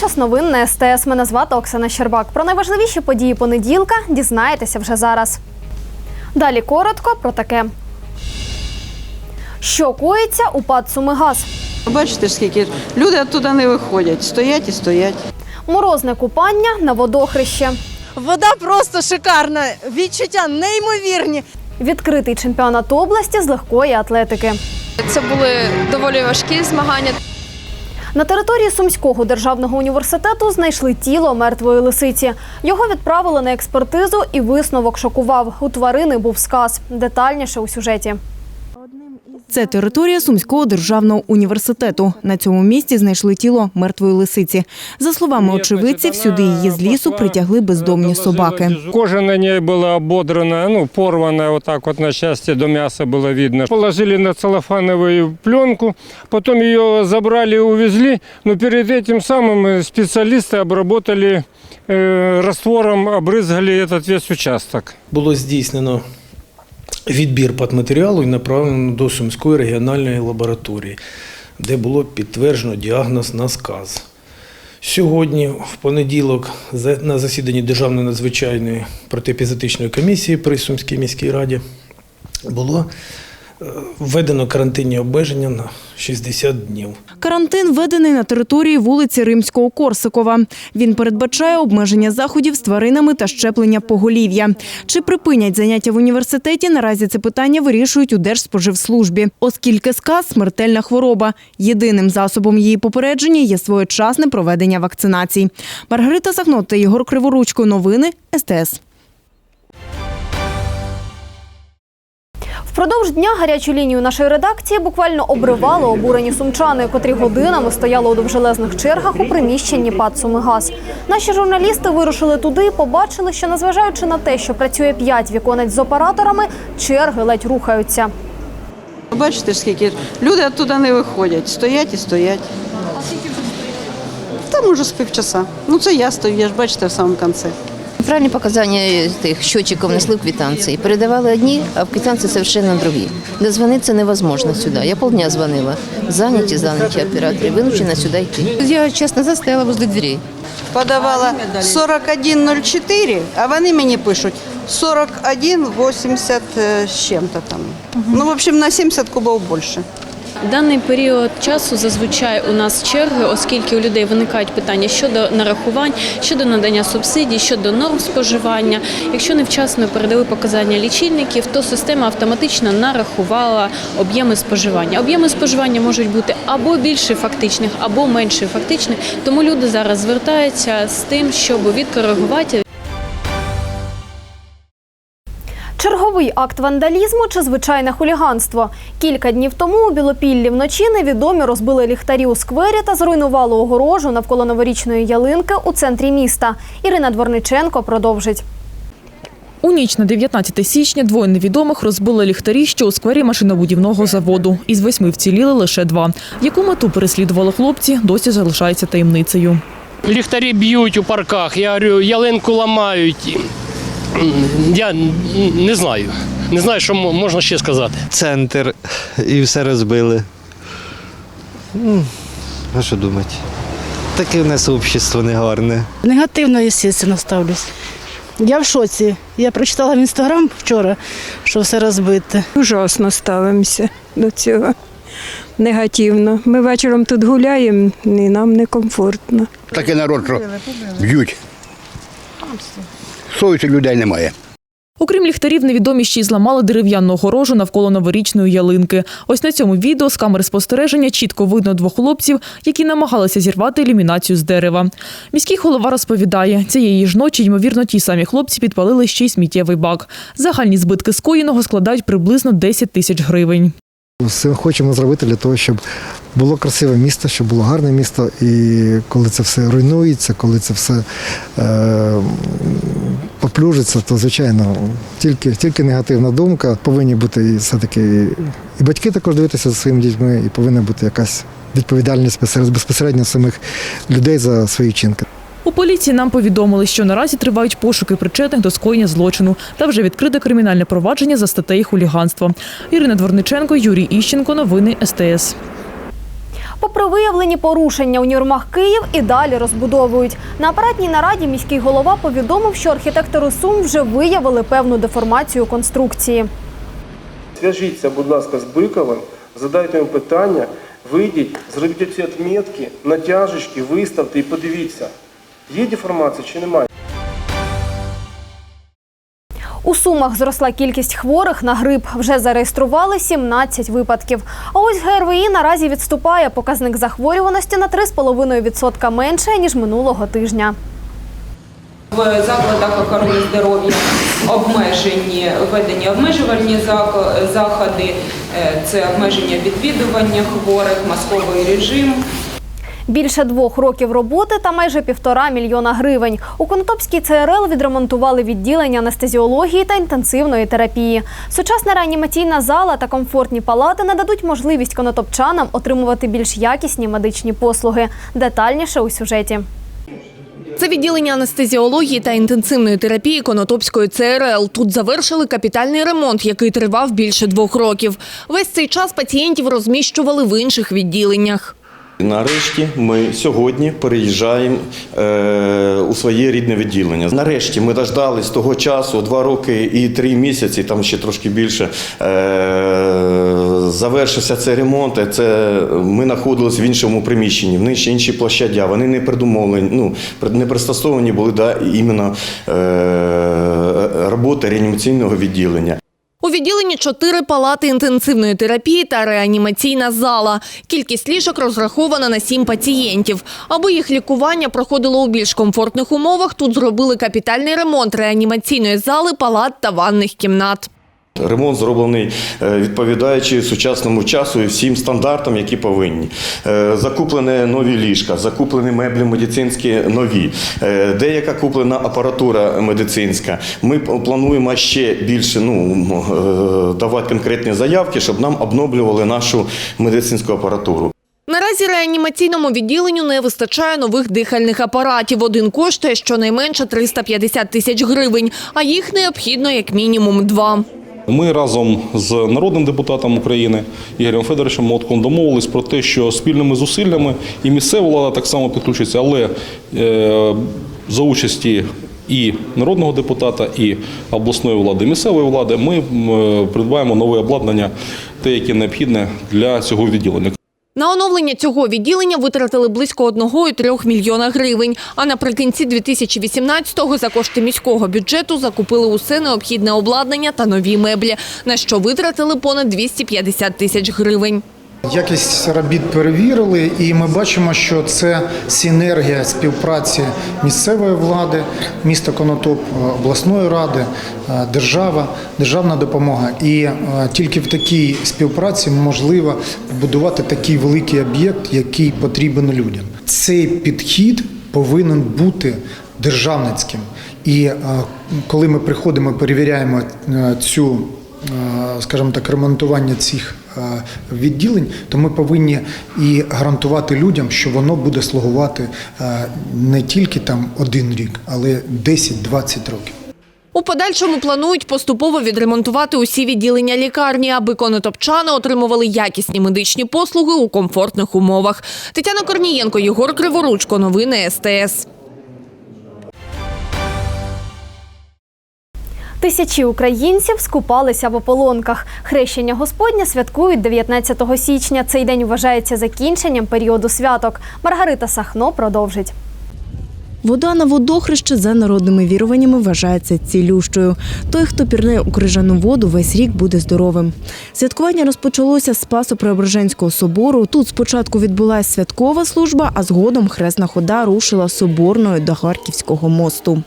Час новин на СТС. Мене звати Оксана Щербак. Про найважливіші події понеділка дізнаєтеся вже зараз. Далі коротко про таке. Що коїться у ПАД «Сумигаз»? Бачите скільки люди оттуда не виходять, стоять і стоять. Морозне купання на водохреще. Вода просто шикарна, відчуття неймовірні. Відкритий чемпіонат області з легкої атлетики. Це були доволі важкі змагання. На території Сумського державного університету знайшли тіло мертвої лисиці. Його відправили на експертизу, і висновок шокував. У тварини був сказ. Детальніше у сюжеті. Це територія Сумського державного університету. На цьому місці знайшли тіло мертвої лисиці. За словами очевидців, сюди її з лісу притягли бездомні собаки. Кожа на ней была ободрана, ну, порванная вот так вот на части до мяса было видно. Положили на целлофановую пленку, потом ее забрали и увезли, но перед этим самым э, специалисты обработали э, раствором, обрызгали этот весь участок. було здійснено відбір патматеріалу і направлено до Сумської регіональної лабораторії, де було підтверджено діагноз на сказ. Сьогодні, в понеділок, на засіданні Державної надзвичайної протиепізотичної комісії при Сумській міській раді було введено карантинні обмеження на 60 днів. Карантин введений на території вулиці Римського Корсакова. Він передбачає обмеження заходів з тваринами та щеплення поголів'я. Чи припинять заняття в університеті? Наразі це питання вирішують у Держспоживслужбі, оскільки сказ смертельна хвороба. Єдиним засобом її попередження є своєчасне проведення вакцинацій. Маргарита Сахнот та Єгор Криворучко. Новини СТС. Впродовж дня гарячу лінію нашої редакції буквально обривали обурені сумчани, котрі годинами стояли у довжелезних чергах у приміщенні ПАД «Сумигаз». Наші журналісти вирушили туди і побачили, що незважаючи на те, що працює п'ять віконець з операторами, черги ледь рухаються. Бачите скільки люди оттуда не виходять, стоять і стоять. Там уже з півчаса. Ну це я стою, я ж бачите в самому кінці. Правильні показання тих счетчиков несли в квитанции. Передавали одні, а в квитанции совершенно другі. Дозвониться невозможно сюди. Я полдня звонила. Заняті, заняті оператори, вынуждена сюди йти. Я, чесно, застояла возле дверей. Подавала 4104, а вони мені пишуть 4180 з чим-то там. Ну, в общем, на 70 кубов більше. Даний період часу зазвичай у нас черги, оскільки у людей виникають питання щодо нарахувань, щодо надання субсидій, щодо норм споживання. Якщо невчасно передали показання лічильників, то система автоматично нарахувала об'єми споживання. Об'єми споживання можуть бути або більше фактичних, або менше фактичних. Тому люди зараз звертаються з тим, щоб відкоригувати Черговий акт вандалізму чи звичайне хуліганство. Кілька днів тому у Білопіллі вночі невідомі розбили ліхтарі у сквері та зруйнували огорожу навколо новорічної ялинки у центрі міста. Ірина Дворниченко продовжить. У ніч на 19 січня двоє невідомих розбили ліхтарі, що у сквері машинобудівного заводу. Із восьми вціліли лише два. Яку мету переслідували хлопці, досі залишається таємницею. Ліхтарі б'ють у парках, я говорю, ялинку ламають. Я не знаю. Не знаю, що можна ще сказати. центр і все розбили. Ну, а що думати? Таке в нас общество негарне. Негативно, звісно, ставлюсь. Я в шоці. Я прочитала в інстаграм вчора, що все розбите. Ужасно ставимося до цього. Негативно. Ми вечором тут гуляємо, і нам некомфортно. Такий народ, що б'ють. Совісті людей немає. Окрім ліхтарів, невідомі ще й зламали дерев'яну огорожу навколо новорічної ялинки. Ось на цьому відео з камери спостереження чітко видно двох хлопців, які намагалися зірвати ілюмінацію з дерева. Міський голова розповідає, цієї ж ночі, ймовірно, ті самі хлопці підпалили ще й сміттєвий бак. Загальні збитки скоєного складають приблизно 10 тисяч гривень. Все хочемо зробити для того, щоб було красиве місто, щоб було гарне місто. І коли це все руйнується, коли це все е, поплюжиться, то звичайно тільки, тільки негативна думка. Повинні бути і все-таки і батьки також дивитися за своїми дітьми, і повинна бути якась відповідальність безпосередньо самих людей за свої вчинки. У поліції нам повідомили, що наразі тривають пошуки причетних до скоєння злочину та вже відкрите кримінальне провадження за статтею хуліганство. Ірина Дворниченко, Юрій Іщенко. Новини СТС. Попри виявлені порушення, універмаг Київ і далі розбудовують. На апаратній нараді міський голова повідомив, що архітектори Сум вже виявили певну деформацію конструкції. Зв'яжіться, будь ласка, з Биковим, задайте йому питання, вийдіть, зробіть ці відмітки, натяжечки, виставте і подивіться, є деформація чи немає. У Сумах зросла кількість хворих на грип. Вже зареєстрували 17 випадків. А ось ГРВІ наразі відступає. Показник захворюваності на 3,5% менше, ніж минулого тижня. В закладах охорони здоров'я обмежені введені обмежувальні заходи, Е, це обмеження відвідування хворих, масковий режим. Більше двох років роботи та майже півтора мільйона гривень. У Конотопській ЦРЛ відремонтували відділення анестезіології та інтенсивної терапії. Сучасна реанімаційна зала та комфортні палати нададуть можливість конотопчанам отримувати більш якісні медичні послуги. Детальніше у сюжеті. Це відділення анестезіології та інтенсивної терапії Конотопської ЦРЛ. Тут завершили капітальний ремонт, який тривав більше двох років. Весь цей час пацієнтів розміщували в інших відділеннях. Нарешті ми сьогодні переїжджаємо е, у своє рідне відділення. Нарешті ми дождались того часу, два роки і три місяці, там ще трошки більше. Е, завершився цей ремонт. Це ми знаходилися в іншому приміщенні, в інші інші площадя. Вони не придумовлені, ну не пристосовані були до іменно е, роботи реанімаційного відділення. Відділенні чотири палати інтенсивної терапії та реанімаційна зала. Кількість ліжок розрахована на сім пацієнтів. Аби їх лікування проходило у більш комфортних умовах, тут зробили капітальний ремонт реанімаційної зали, палат та ванних кімнат. Ремонт зроблений е, відповідаючи сучасному часу і всім стандартам, які повинні. Е, Закуплені нові ліжка, закуплені меблі медицинські нові, е, деяка куплена апаратура медицинська. Ми плануємо ще більше ну, давати конкретні заявки, щоб нам обновлювали нашу медицинську апаратуру. Наразі реанімаційному відділенню не вистачає нових дихальних апаратів. Один коштує щонайменше 350 тисяч гривень, а їх необхідно як мінімум два. Ми разом з народним депутатом України Ігорем Федоровичем Мотком домовились про те, що спільними зусиллями і місцева влада так само підключиться, але е, за участі і народного депутата, і обласної влади, і місцевої влади ми е, придбаємо нове обладнання, те, яке необхідне для цього відділення. На оновлення цього відділення витратили близько 1,3 мільйона гривень. А наприкінці 2018-го за кошти міського бюджету закупили усе необхідне обладнання та нові меблі, на що витратили понад 250 тисяч гривень. Якість робіт перевірили, і ми бачимо, що це синергія співпраці місцевої влади, міста Конотоп, обласної ради, е, держава, державна допомога. І е, тільки в такій співпраці можливо побудувати такий великий об'єкт, який потрібен людям. Цей підхід повинен бути державницьким. І е, коли ми приходимо, перевіряємо е, цю е, скажімо так, ремонтування цих е, відділень, то ми повинні і гарантувати людям, що воно буде слугувати е, не тільки там один рік, але 10-20 років. У подальшому планують поступово відремонтувати усі відділення лікарні, аби конотопчани отримували якісні медичні послуги у комфортних умовах. Тетяна Корнієнко, Єгор Криворучко. Новини СТС. Тисячі українців скупалися в ополонках. Хрещення Господня святкують 19 січня. Цей день вважається закінченням періоду святок. Маргарита Сахно продовжить. Вода на водохреще за народними віруваннями вважається цілющою. Той, хто пірне у крижану воду, весь рік буде здоровим. Святкування розпочалося з Спасо-Преображенського собору. Тут спочатку відбулася святкова служба, а згодом хресна хода рушила соборною до Харківського мосту.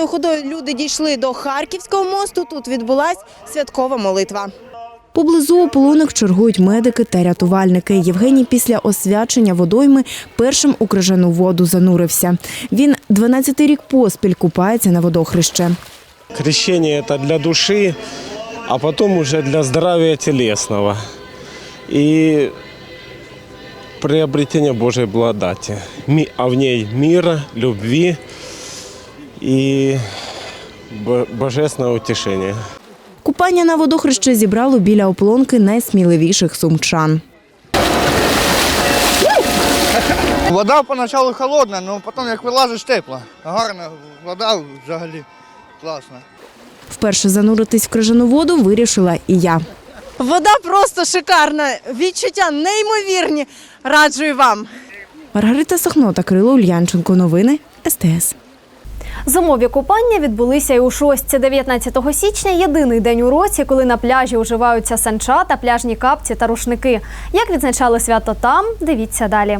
Хресною ходою люди дійшли до Харківського мосту. Тут відбулася святкова молитва. Поблизу ополонок чергують медики та рятувальники. Євгеній після освячення водойми першим у крижану воду занурився. Він 12 рік поспіль купається на водохреще. Крещение это для души, а потом уже для здоровья телесного и приобретения Божьей благодати, Ми- а в ней мира, любви и бо- божественного утешения. Купання на водохреще зібрало біля ополонки найсміливіших сумчан. Вода поначалу холодна, але потім як вилазиш тепла. Гарна вода взагалі класна. Вперше зануритись в крижану воду вирішила і я. Вода просто шикарна, відчуття неймовірні. Раджую вам. Маргарита Сахно та Кирило Ульянченко. Новини СТС. Зимові купання відбулися і у шостці 19 січня. Єдиний день у році, коли на пляжі уживаються санчата, пляжні капці та рушники. Як відзначали свято там, дивіться далі.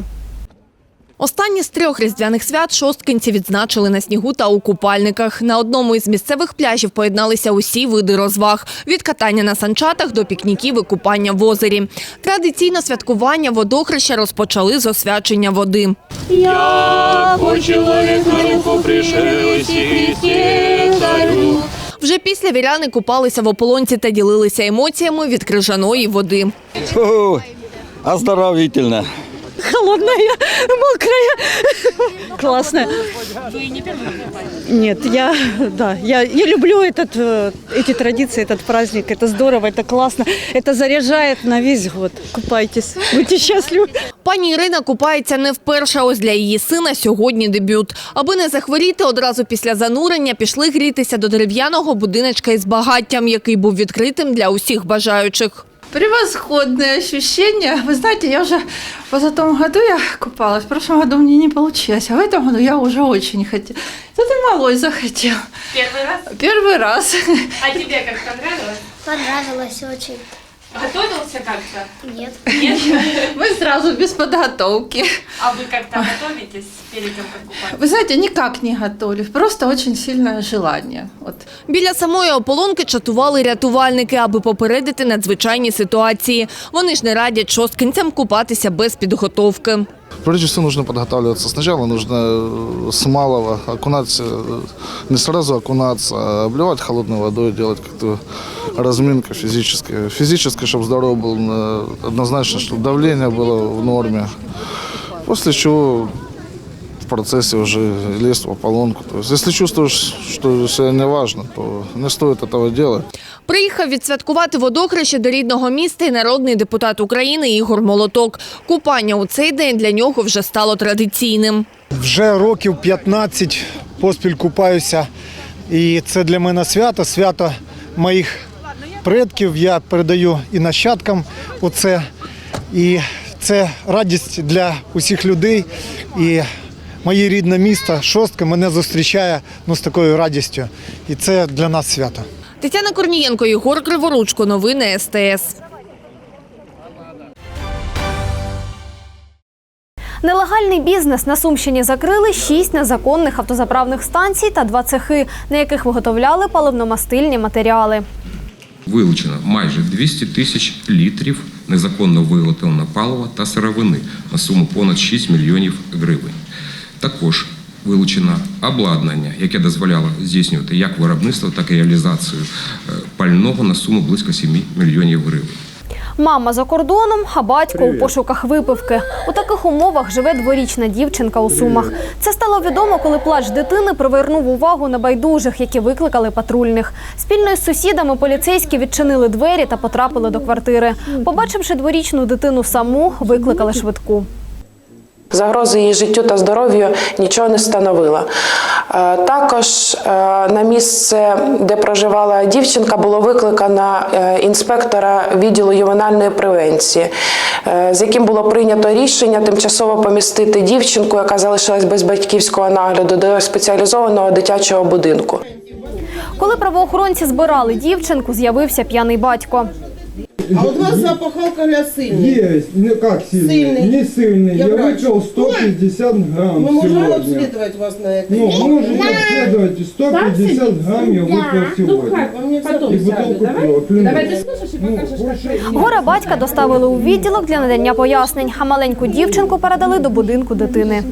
Останні з трьох різдвяних свят шосткинці відзначили на снігу та у купальниках. На одному із місцевих пляжів поєдналися усі види розваг – від катання на санчатах до пікніків і купання в озері. Традиційно святкування водохреща розпочали з освячення води. Я по чоловіку руку пришелся царю. Вже після віряни купалися в ополонці та ділилися емоціями від крижаної води. Оздоровительно холодная, мокрая. Классно. Нет, я, да, я, я люблю этот, э, эти традиции, этот праздник. Это здорово, это классно. Это заряжает на весь год. Купайтесь, будьте счастливы. Пані Ірина купається не вперше, ось для її сина сьогодні дебют. Аби не захворіти, одразу після занурення пішли грітися до дерев'яного будиночка із багаттям, який був відкритим для усіх бажаючих. Превосходное ощущение. Вы знаете, я уже в позатом году я купалась, в прошлом году мне не получилось, а в этом году я уже очень хотела. Тут и малой захотел. Первый раз? Первый раз. А тебе как понравилось? Понравилось очень. Готовился как-то? Нет. Нет? Мы сразу без подготовки. А вы как-то готовитесь перед тем, как купаться? Вы знаете, никак не готовлюсь, просто очень сильное желание. Вот. Біля самої ополонки чатували рятувальники, аби попередити надзвичайні ситуації. Вони ж не радять шосткинцям купатися без підготовки. Прежде всего нужно подготавливаться. Сначала нужно э, с малого окунаться, не сразу окунаться, а обливать холодной водой, делать как-то разминка физическая. Физическая, чтобы здоровый был, э, однозначно, чтобы давление было в норме. После чего в процессе уже лезть в ополонку. То есть, если чувствуешь, что себя не важно, то не стоит этого делать. Приїхав відсвяткувати водохреще до рідного міста і народний депутат України Ігор Молоток. Купання у цей день для нього вже стало традиційним. Вже років 15 поспіль купаюся. І це для мене свято, свято моїх предків. Я передаю і нащадкам оце. І це радість для усіх людей. І моє рідне місто Шостка мене зустрічає ну, з такою радістю. І це для нас свято. Тетяна Корнієнко, Єгор Криворучко. Новини СТС. Нелегальний бізнес на Сумщині закрили шість незаконних автозаправних станцій та два цехи, на яких виготовляли паливно-мастильні матеріали. Вилучено майже 200 тисяч літрів незаконно виготовленого палива та сировини на суму понад 6 мільйонів гривень. Також вилучено обладнання, яке дозволяло здійснювати як виробництво, так і реалізацію е, пального на суму близько 7 мільйонів гривень. Мама за кордоном, а батько у пошуках випивки. У таких умовах живе дворічна дівчинка у Сумах. Це стало відомо, коли плач дитини привернув увагу небайдужих, які викликали патрульних. Спільно із сусідами поліцейські відчинили двері та потрапили до квартири. Побачивши дворічну дитину саму, викликали швидку. Загрози її життю та здоров'ю нічого не становила. Е, Також е, на місце, де проживала дівчинка, було викликано е, інспектора відділу ювенальної превенції, з яким було прийнято рішення тимчасово помістити дівчинку, яка залишилась без батьківського нагляду, до спеціалізованого дитячого будинку. Коли правоохоронці збирали дівчинку, з'явився п'яний батько. А у вас запах алкоголя сильный? Есть, ну как сильный? Сильный. Не сильный. Я Я, врач. выпил 150 грамм Мы можем сегодня. обследовать вас на это? Ну, можете обследовать. 150 грамм я выпил Ну сегодня. как, вы мне потом И бутылку сядете, пива, клянусь. Давай ты слушаешь и покажешь, как Горе батька доставили у відділок для надання пояснень, а маленьку дівчинку передали до будинку дитини.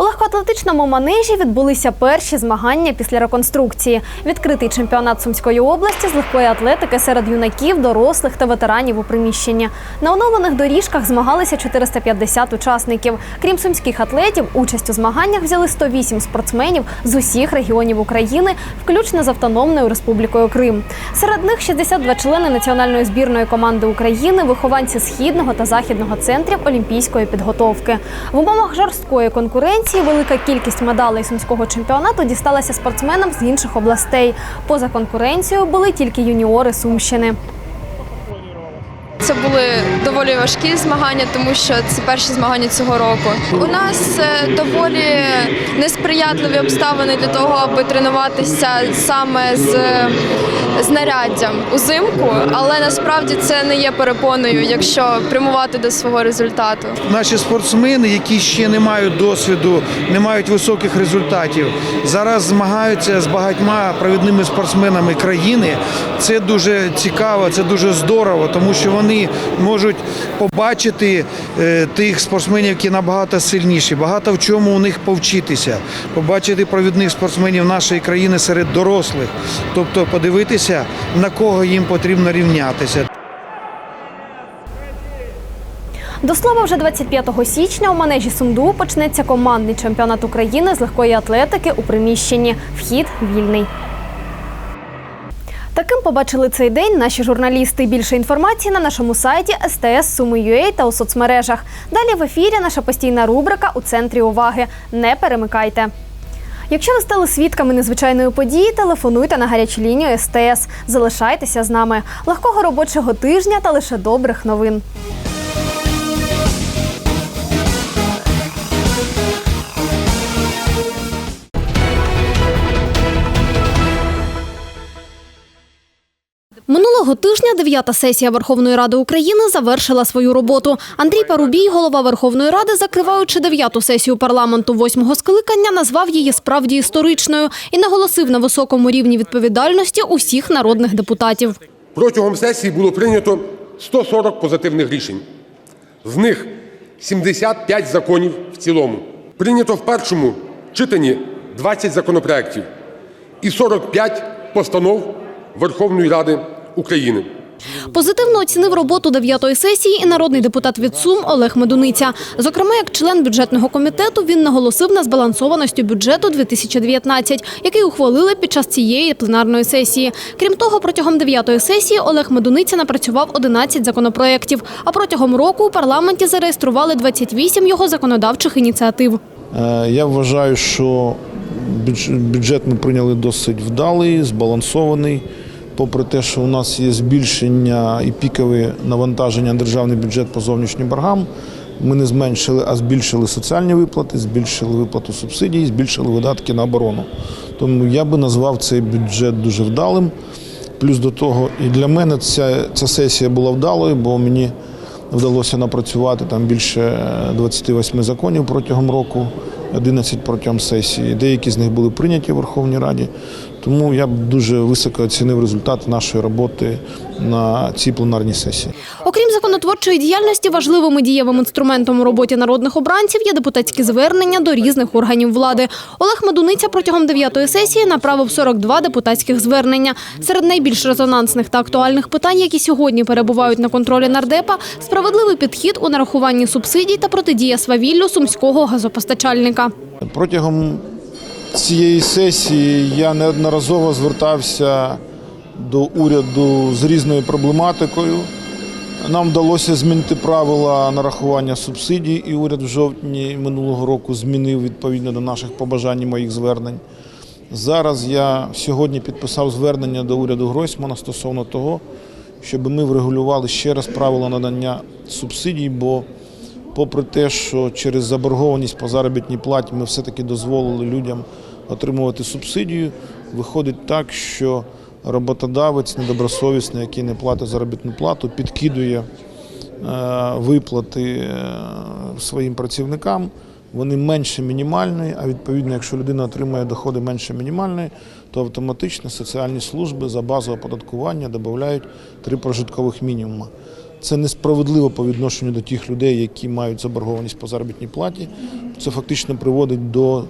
У легкоатлетичній гімнастичному манежі відбулися перші змагання після реконструкції. Відкритий чемпіонат Сумської області з легкої атлетики серед юнаків, дорослих та ветеранів у приміщенні. На оновлених доріжках змагалися 450 учасників. Крім сумських атлетів, участь у змаганнях взяли 108 спортсменів з усіх регіонів України, включно з Автономною Республікою Крим. Серед них 62 члени національної збірної команди України, вихованці східного та західного центрів олімпійської підготовки. В умовах жорсткої конкуренції велика кількість медалей сумського чемпіонату дісталася спортсменам з інших областей. Поза конкуренцією були тільки юніори Сумщини. Це були доволі важкі змагання, тому що це перші змагання цього року. У нас е, доволі несприятливі обставини для того, аби тренуватися саме з знаряддям узимку, але насправді це не є перепоною, якщо прямувати до свого результату. Наші спортсмени, які ще не мають досвіду, не мають високих результатів, зараз змагаються з багатьма провідними спортсменами країни. Це дуже цікаво, це дуже здорово, тому що вони можуть побачити е, тих спортсменів, які набагато сильніші, багато в чому у них повчитися, побачити провідних спортсменів нашої країни серед дорослих, тобто подивитися, на кого їм потрібно рівнятися. До слова, вже 25 січня у манежі Сумду почнеться командний чемпіонат України з легкої атлетики у приміщенні. Вхід вільний. Таким побачили цей день наші журналісти. Більше інформації на нашому сайті sts Суми.ua та у соцмережах. Далі в ефірі наша постійна рубрика у центрі уваги. Не перемикайте. Якщо ви стали свідками незвичайної події, телефонуйте на гарячу лінію СТС. Залишайтеся з нами. Легкого робочого тижня та лише добрих новин. Минулого тижня дев'ята сесія Верховної Ради України завершила свою роботу. Андрій Парубій, голова Верховної Ради, закриваючи дев'яту сесію парламенту восьмого скликання, назвав її справді історичною і наголосив на високому рівні відповідальності усіх народних депутатів. Протягом сесії було прийнято 140 позитивних рішень. З них 75 законів в цілому. Прийнято в першому читанні 20 законопроєктів і 45 постанов Верховної Ради України. Позитивно оцінив роботу дев'ятої сесії і народний депутат від Сум Олег Медуниця. Зокрема, як член бюджетного комітету, він наголосив на збалансованості бюджету 2019, який ухвалили під час цієї пленарної сесії. Крім того, протягом дев'ятої сесії Олег Медуниця напрацював 11 законопроєктів, а протягом року у парламенті зареєстрували 28 його законодавчих ініціатив. Е, Я вважаю, що бюджет ми прийняли досить вдалий, збалансований. Попри те, що у нас є збільшення і пікове навантаження на державний бюджет по зовнішнім боргам, ми не зменшили, а збільшили соціальні виплати, збільшили виплату субсидій, збільшили видатки на оборону. Тому я би назвав цей бюджет дуже вдалим. Плюс до того, і для мене ця, ця сесія була вдалою, бо мені вдалося напрацювати там більше 28 законів протягом року, 11 протягом сесії. Деякі з них були прийняті в Верховній Раді. Тому я б дуже високо оцінив результати нашої роботи на цій пленарній сесії. Окрім законотворчої діяльності, важливим і дієвим інструментом у роботі народних обранців є депутатські звернення до різних органів влади. Олег Медуниця протягом дев'ятої сесії направив 42 депутатських звернення. Серед найбільш резонансних та актуальних питань, які сьогодні перебувають на контролі нардепа, справедливий підхід у нарахуванні субсидій та протидія свавіллю сумського газопостачальника. Протягом цієї сесії я неодноразово звертався до уряду з різною проблематикою. Нам вдалося змінити правила нарахування субсидій, і уряд в жовтні минулого року змінив відповідно до наших побажань і моїх звернень. Зараз я сьогодні підписав звернення до уряду Гройсмана стосовно того, щоб ми врегулювали ще раз правила надання субсидій, бо попри те, що через заборгованість по заробітній платі ми все-таки дозволили людям отримувати субсидію, виходить так, що роботодавець недобросовісний, який не платить заробітну плату, підкидує е, виплати е, своїм працівникам. Вони менше мінімальної, а відповідно, якщо людина отримує доходи менше мінімальної, то автоматично соціальні служби за базове оподаткування додають три прожиткових мінімуми. Це несправедливо по відношенню до тих людей, які мають заборгованість по заробітній платі. Це фактично приводить до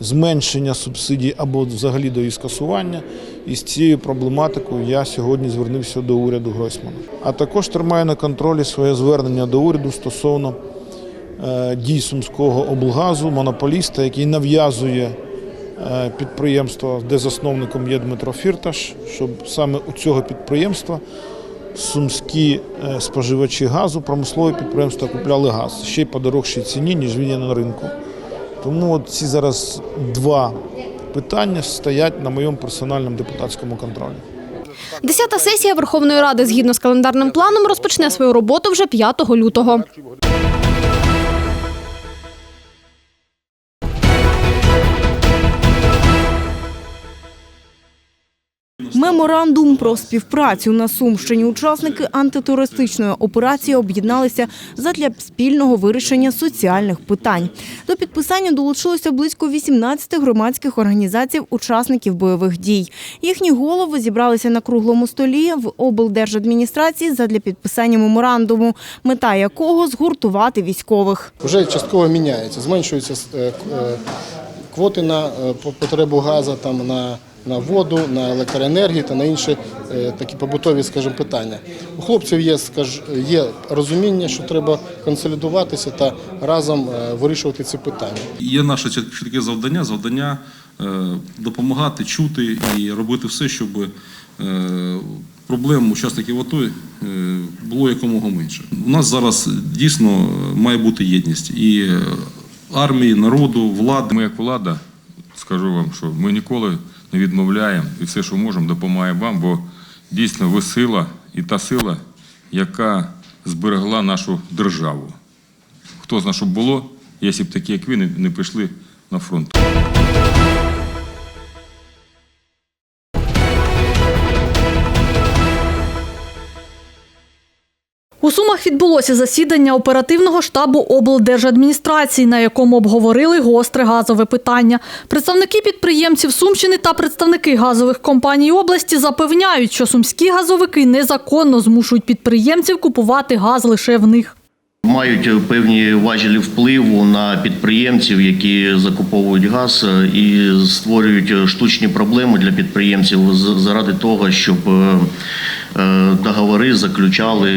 зменшення субсидій або взагалі до її скасування. І з цією проблематикою я сьогодні звернувся до уряду Гройсмана. А також тримаю на контролі своє звернення до уряду стосовно е, дій Сумського облгазу, монополіста, який нав'язує е, підприємство, де засновником є Дмитро Фірташ, щоб саме у цього підприємства сумські е, споживачі газу, промислові підприємства купляли газ ще й по дорожчій ціні, ніж він є на ринку. Тому от ці зараз два питання стоять на моєму персональному депутатському контролі. Десята сесія Верховної Ради згідно з календарним планом розпочне свою роботу вже 5 лютого. Меморандум про співпрацю на Сумщині. Учасники антитерористичної операції об'єдналися задля спільного вирішення соціальних питань. До підписання долучилося близько 18 громадських організацій, учасників бойових дій. Їхні голови зібралися на круглому столі в облдержадміністрації задля підписання меморандуму, мета якого згуртувати військових. Вже частково міняється, зменшуються е, е, квоти на е, по- потребу газу, там, на, на воду, на електроенергію та на інші е, такі побутові скажімо, питання. У хлопців є, скаж, є розуміння, що треба консолідуватися та разом е, вирішувати ці питання. Є наше чітке завдання, завдання е, допомагати, чути і робити все, щоб проблем учасників АТО було якомога менше. У нас зараз дійсно має бути єдність і армії, народу, влади. Ми як влада, скажу вам, що ми ніколи не відмовляємо і все, що можемо, допомагаємо вам, бо дійсно ви сила і та сила, яка зберегла нашу державу. Хто знає, що було, якщо б такі, як ви, не- пішли на фронт. У відбулося засідання оперативного штабу облдержадміністрації, на якому обговорили гостре газове питання. Представники підприємців Сумщини та представники газових компаній області запевняють, що сумські газовики незаконно змушують підприємців купувати газ лише в них. Мають е, певні важелі впливу на підприємців, які закуповують газ е, і створюють е, штучні проблеми для підприємців заради того, щоб договори заключали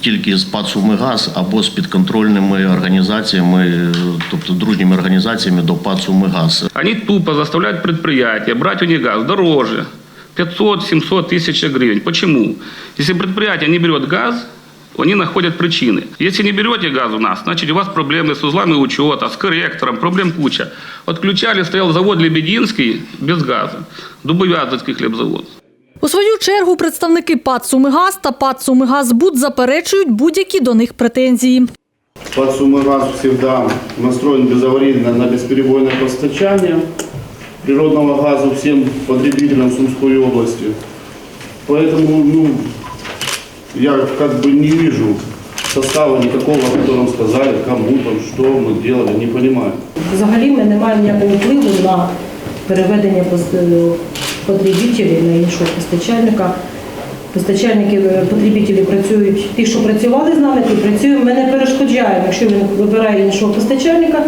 тільки з ПАД «Сумигаз» або з підконтрольними організаціями, тобто дружніми організаціями до ПАД «Сумигаз». Они тупо заставляют предприятия брать у них газ дороже. 500-700 тысяч гривен. Почему? Если предприятие не берет газ, они находят причины. Если не берете газ у нас, значит у вас проблемы с узлами учета, с корректором, проблем куча. Отключали, стоял завод Лебединский без газа, Дубовязовский хлебзавод. У свою чергу представники ПАД «Сумигаз» та ПАД «Сумигазбуд» заперечують будь-які до них претензії. Под Сумигаз всегда настроен безаварийно на бесперебойное постачание природного газа всем потребителям Сумской области. Поэтому ну, я как бы не вижу состава никакого, о котором сказали, кому там, что мы делали, не понимаю. Взагалі ми не маємо ніякого впливу на переведення пос- е, потребителів на іншого постачальника. Постачальники е, потребителі працюють, ті, що працювали з нами, ті працюють. Ми не перешкоджаємо, якщо він вибирає іншого постачальника.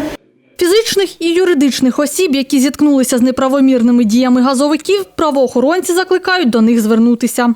Фізичних і юридичних осіб, які зіткнулися з неправомірними діями газовиків, правоохоронці закликають до них звернутися.